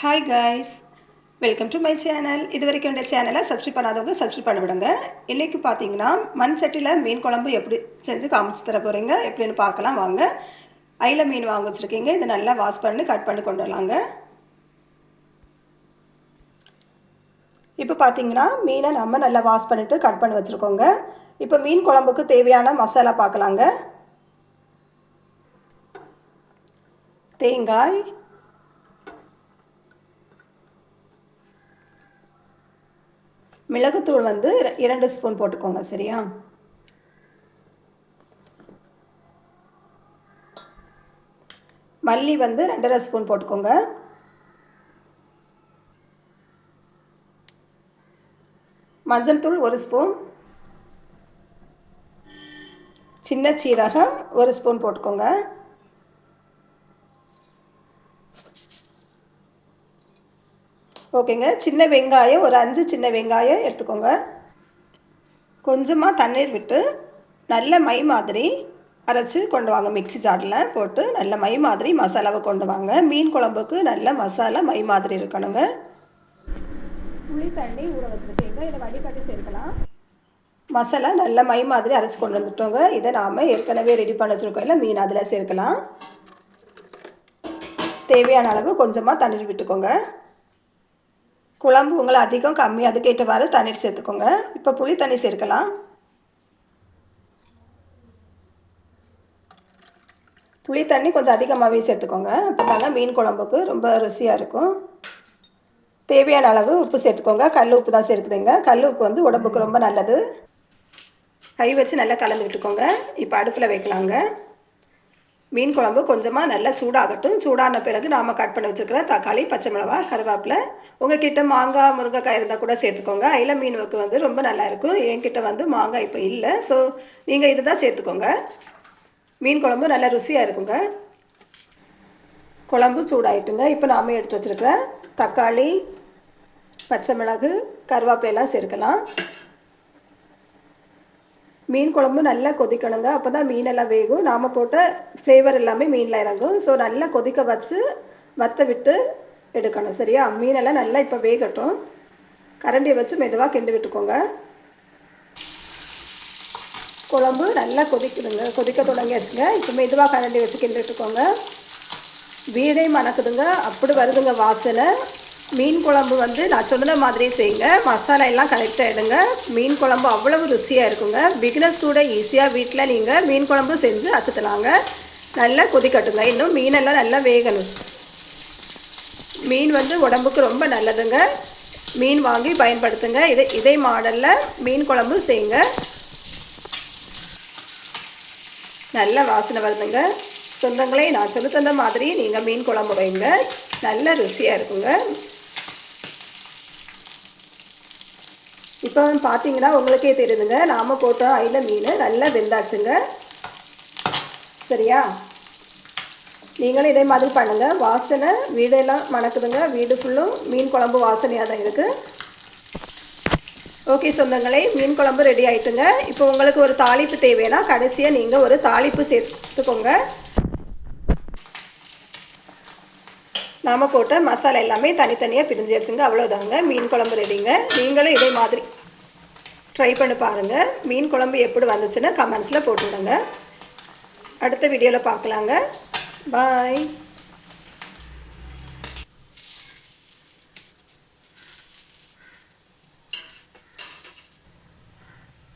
Hi guys welcome to my channel இது வரைக்கும் இந்த சேனலை சப்ஸ்கிரைப் பண்ணாதவங்க சப்ஸ்கிரைப் பண்ண விடுங்க. இன்றைக்கி பார்த்தீங்கன்னா மண் சட்டியில் மீன் குழம்பு எப்படி செஞ்சு காமிச்சு தர போகிறீங்க எப்படின்னு பார்க்கலாம் வாங்க. ஐல மீன் வாங்க வச்சுருக்கீங்க. இதை நல்லா வாஷ் பண்ணி கட் பண்ணி கொண்டு வரலாங்க. இப்போ பார்த்தீங்கன்னா மீனை நம்ம நல்லா வாஷ் பண்ணிவிட்டு கட் பண்ணி வச்சுருக்கோங்க. இப்போ மீன் குழம்புக்கு தேவையான மசாலா பார்க்கலாங்க. தேங்காய் மிளகுத்தூள் வந்து இரண்டு ஸ்பூன் போட்டுக்கோங்க சரியா? மல்லி வந்து ரெண்டரை ஸ்பூன் போட்டுக்கோங்க. மஞ்சள் தூள் ஒரு ஸ்பூன். சின்ன சீரகம் ஒரு ஸ்பூன் போட்டுக்கோங்க. ஓகேங்க. சின்ன வெங்காயம் ஒரு அஞ்சு சின்ன வெங்காயம் எடுத்துக்கோங்க. கொஞ்சமாக தண்ணீர் விட்டு நல்ல மை மாதிரி அரைச்சி கொண்டு வாங்க. மிக்சி ஜாரில் போட்டு நல்ல மை மாதிரி மசாலாவை கொண்டு வாங்க. மீன் குழம்புக்கு நல்ல மசாலா மை மாதிரி இருக்கணுங்க. புளி தண்ணி ஊற வச்சுருக்கீங்க. இதை வடிகட்டி சேர்க்கலாம். மசாலா நல்ல மை மாதிரி அரைச்சி கொண்டு வந்துட்டோங்க. இதை நாம் ஏற்கனவே ரெடி பண்ண வச்சுருக்கோம். இல்லை மீன் அதில் சேர்க்கலாம். தேவையான அளவு கொஞ்சமாக தண்ணீர் விட்டுக்கோங்க. குழம்பு உங்களை அதிகம் கம்மி அதுக்கேற்றவாறு தண்ணீர் சேர்த்துக்கோங்க. இப்போ புளி தண்ணி சேர்க்கலாம். புளி தண்ணி கொஞ்சம் அதிகமாகவே சேர்த்துக்கோங்க. அப்போ தாங்க மீன் குழம்புக்கு ரொம்ப ருசியாக இருக்கும். தேவையான அளவு உப்பு சேர்த்துக்கோங்க. கல் உப்பு தான் சேர்க்குதுங்க. கல் உப்பு வந்து உடம்புக்கு ரொம்ப நல்லது. கை வச்சு நல்லா கலந்து விட்டுக்கோங்க. இப்போ அடுப்பில் வைக்கலாங்க. மீன் குழம்பு கொஞ்சமாக நல்லா சூடாகட்டும். சூடான பிறகு நாம் கட் பண்ணி வச்சுருக்கிற தக்காளி பச்சை மிளகா கருவேப்பிலை. உங்கள் கிட்ட மாங்காய் முருங்கைக்காய் இருந்தால் கூட சேர்த்துக்கோங்க. அயில மீனுக்கு வந்து ரொம்ப நல்லாயிருக்கும் என்கிட்ட வந்து மாங்காய் இப்போ இல்லை. ஸோ நீங்கள் இதுதான் சேர்த்துக்கோங்க. மீன் குழம்பு நல்லா ருசியாக இருக்குங்க. குழம்பு சூடாயிட்டுங்க. இப்போ நாம் எடுத்து வச்சுருக்கிற தக்காளி பச்சை மிளகு கருவேப்பிலையெல்லாம் சேர்க்கலாம். மீன் குழம்பு நல்லா கொதிக்கணுங்க. அப்போ தான் மீனெல்லாம் வேகும். நாம் போட்ட ஃப்ளேவர் எல்லாமே மீனில் இறங்கும். ஸோ நல்லா கொதிக்க வச்சு வத்த விட்டு எடுக்கணும். சரியா? மீனெல்லாம் நல்லா இப்போ வேகட்டும். கரண்டியை வச்சு மெதுவாக கிண்டு விட்டுக்கோங்க. குழம்பு நல்லா கொதிக்குதுங்க. கொதிக்க தொடங்கியாச்சுங்க. இப்போ மெதுவாக கரண்டி வச்சு கிண்டு விட்டுக்கோங்க. வீடே மணக்குதுங்க. அப்படி வருதுங்க வாசனை. மீன் குழம்பு வந்து நான் சொன்ன மாதிரி செய்யுங்க. மசாலா எல்லாம் கரெக்டாக எடுங்க. மீன் குழம்பு அவ்வளவு ருசியாக இருக்குங்க. பிகினர்ஸ் கூட ஈஸியாக வீட்டில் நீங்கள் மீன் குழம்பு செஞ்சு அசத்தலாங்க. நல்லா கொதிக்கட்டுங்க இன்னும் மீனெல்லாம் நல்லா வேகணும். மீன் வந்து உடம்புக்கு ரொம்ப நல்லதுங்க. மீன் வாங்கி பயன்படுத்துங்க. இதை இதே மாடலில் மீன் குழம்பு செய்யுங்க. நல்ல வாசனை வருதுங்க. சொந்தங்களே நான் சொல்லி தந்த மாதிரி நீங்கள் மீன் குழம்பு வைங்க. நல்ல ருசியாக இருக்குங்க. இப்போ பார்த்தீங்கன்னா உங்களுக்கே தெரியுதுங்க. நாம் போட்ட அயில மீன் நல்லா வெந்தாச்சுங்க. சரியா? நீங்களும் இதே மாதிரி பண்ணுங்கள் வாசனை வீடெல்லாம் மணக்குதுங்க. வீடு ஃபுல்லும் மீன் குழம்பு வாசனையாக தான் இருக்குது ஓகே சொந்தங்களே மீன் குழம்பு ரெடி ஆகிட்டுங்க இப்போ உங்களுக்கு ஒரு தாளிப்பு தேவைன்னா கடைசியாக நீங்கள் ஒரு தாளிப்பு சேர்த்துக்கோங்க. நாம் போட்ட மசாலா எல்லாமே தனித்தனியாக பிரிஞ்சியாச்சுங்க அவ்வளோதாங்க மீன் குழம்பு ரெடிங்க நீங்களும் இதே மாதிரி ட்ரை பண்ணி பாருங்கள் மீன் குழம்பு எப்படி வந்துச்சுன்னா கமெண்ட்ஸில் போட்டுவிடுங்க. அடுத்த வீடியோவில் பார்க்கலாங்க. பாய்